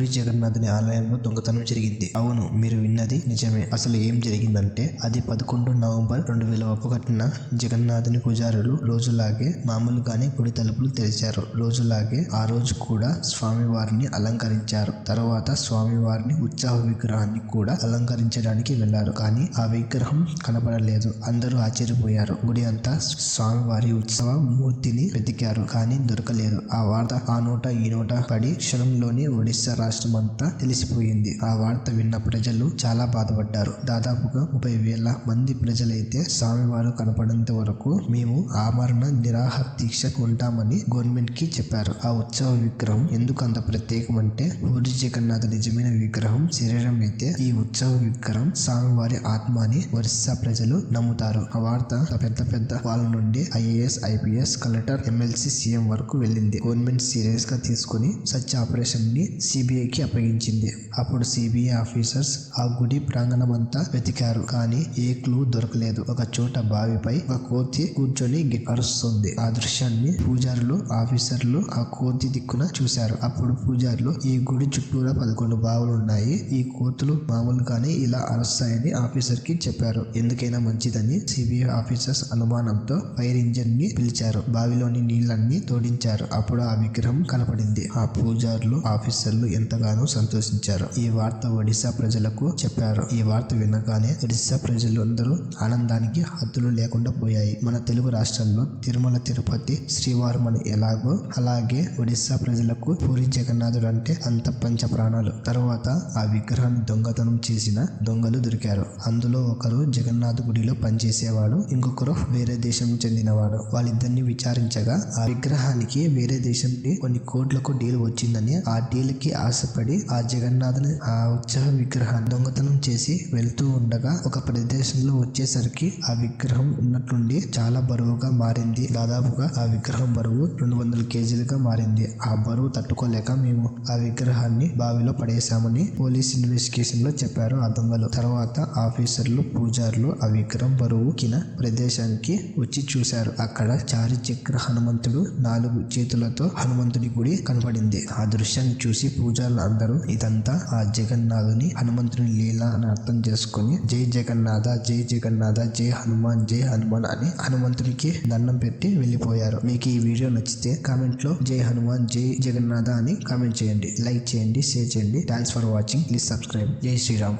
పూరి జగన్నాథుని ఆలయంలో దొంగతనం జరిగింది. అవును మీరు విన్నది నిజమే. అసలు ఏం జరిగిందంటే అది పదకొండు నవంబర్ రెండు వేల ఒకటిన జగన్నాథుని పూజారులు రోజులాగే మామూలుగానే గుడి తలుపులు తెరిచారు. రోజులాగే ఆ రోజు కూడా స్వామివారిని అలంకరించారు. తర్వాత స్వామివారిని ఉత్సాహ విగ్రహాన్ని కూడా అలంకరించడానికి వెళ్ళారు కానీ ఆ విగ్రహం కనబడలేదు. అందరూ ఆశ్చర్యపోయారు. గుడి అంతా స్వామివారి ఉత్సవ మూర్తిని వెతికారు. కానీ దొరకలేదు. ఆ వార్త ఆ నోట ఈ నోట పడి క్షణంలోనే ఒడిశా రాష్ట్రం అంతా తెలిసిపోయింది. ఆ వార్త విన్న ప్రజలు చాలా బాధపడ్డారు. దాదాపుగా ముప్పై వేల మంది ప్రజలైతే స్వామివారు కనపడేంత వరకు మేము ఆమరణ నిరాహార దీక్ష ఉంటామని గవర్నమెంట్కి చెప్పారు. ఆ ఉత్సవ విగ్రహం ఎందుకు అంత ప్రత్యేకం అంటే పూరి జగన్నాథ నిజమైన విగ్రహం శరీరం అయితే ఈ ఉత్సవ విగ్రహం స్వామివారి ఆత్మ అని ఒరిస్సా ప్రజలు నమ్ముతారు. ఆ వార్త పెద్ద పెద్ద వాళ్ళ నుండి IAS IPS collector MLC CM వరకు వెళ్ళింది. గవర్నమెంట్ సీరియస్గా తీసుకుని సచ్ ఆపరేషన్ని సిబిఐ సిబిఐకి అప్పగించింది. అప్పుడు సిబిఐ ఆఫీసర్స్ ఆ గుడి ప్రాంగణం అంతా వెతికారు. కానీ ఏ క్లూ దొరకలేదు. ఒక చోట బావిపై ఒక కోతి కూర్చొని అరుస్తుంది. ఆ దృశ్యాన్ని పూజారులు ఆఫీసర్లు ఆ కోతి దిక్కున చూశారు. అప్పుడు పూజారులు ఈ గుడి చుట్టూరా పదకొండు బావులు ఉన్నాయి ఈ కోతులు మామూలుగానే ఇలా అరుస్తాయని ఆఫీసర్కి చెప్పారు. ఎందుకైనా మంచిదని సిబిఐ ఆఫీసర్స్ అనుమానంతో ఫైర్ ఇంజిన్ని పిలిచారు. బావిలోని నీళ్ళన్ని తోడించారు. అప్పుడు ఆ విగ్రహం కనపడింది. ఆ పూజారులు ఆఫీసర్లు ఎంతగానో సంతోషించారు. ఈ వార్త ఒడిశా ప్రజలకు చెప్పారు. ఈ వార్త వినగానే ఒడిశా ప్రజలు అందరూ ఆనందానికి హద్దులు లేకుండా పోయాయి. మన తెలుగు రాష్ట్రంలో తిరుమల తిరుపతి శ్రీవారం అని ఎలాగో అలాగే ఒడిశా ప్రజలకు పూరి జగన్నాథుడు అంటే అంత పంచ ప్రాణాలు. తర్వాత ఆ విగ్రహాన్ని దొంగతనం చేసిన దొంగలు దొరికారు. అందులో ఒకరు జగన్నాథ్ గుడిలో పనిచేసేవాడు ఇంకొకరు వేరే దేశం చెందినవాడు. వాళ్ళిద్దరిని విచారించగా ఆ విగ్రహానికి వేరే దేశం కొన్ని కోట్లకు డీల్ వచ్చిందని ఆ డీల్కి ఆశపడి ఆ జగన్నాథుని ఆ ఉత్సవ విగ్రహాన్ని దొంగతనం చేసి వెళ్తూ ఉండగా ఒక ప్రదేశంలో వచ్చేసరికి ఆ విగ్రహం ఉన్నట్లుండి చాలా బరువుగా మారింది. దాదాపుగా ఆ విగ్రహం బరువు రెండు వందల కేజీలుగా మారింది. ఆ బరువు తట్టుకోలేక మేము ఆ విగ్రహాన్ని బావిలో పడేశామని పోలీస్ ఇన్వెస్టిగేషన్లో చెప్పారు ఆ దొంగలు. తర్వాత ఆఫీసర్లు పూజారులు ఆ విగ్రహం బరువు కిన ప్రదేశానికి వచ్చి చూశారు. అక్కడ చారిచక్ర హనుమంతుడు నాలుగు చేతులతో హనుమంతుడి గుడి కనపడింది ఆ దృశ్యాన్ని చూసి పూజారులు అందరూ ఇదంతా ఆ జగన్నాథుని హనుమంతుని లీల అని అర్థం చేసుకుని జై జగన్నాథ జై జగన్నాథ జై హనుమాన్ జై హనుమాన్ అని హనుమంతునికి దండం పెట్టి వెళ్ళిపోయారు. మీకు ఈ వీడియో నచ్చితే కామెంట్లో జై హనుమాన్ జై జగన్నాథ అని కామెంట్ చేయండి. లైక్ చేయండి షేర్ చేయండి. Thanks for watching please subscribe జై శ్రీరామ్.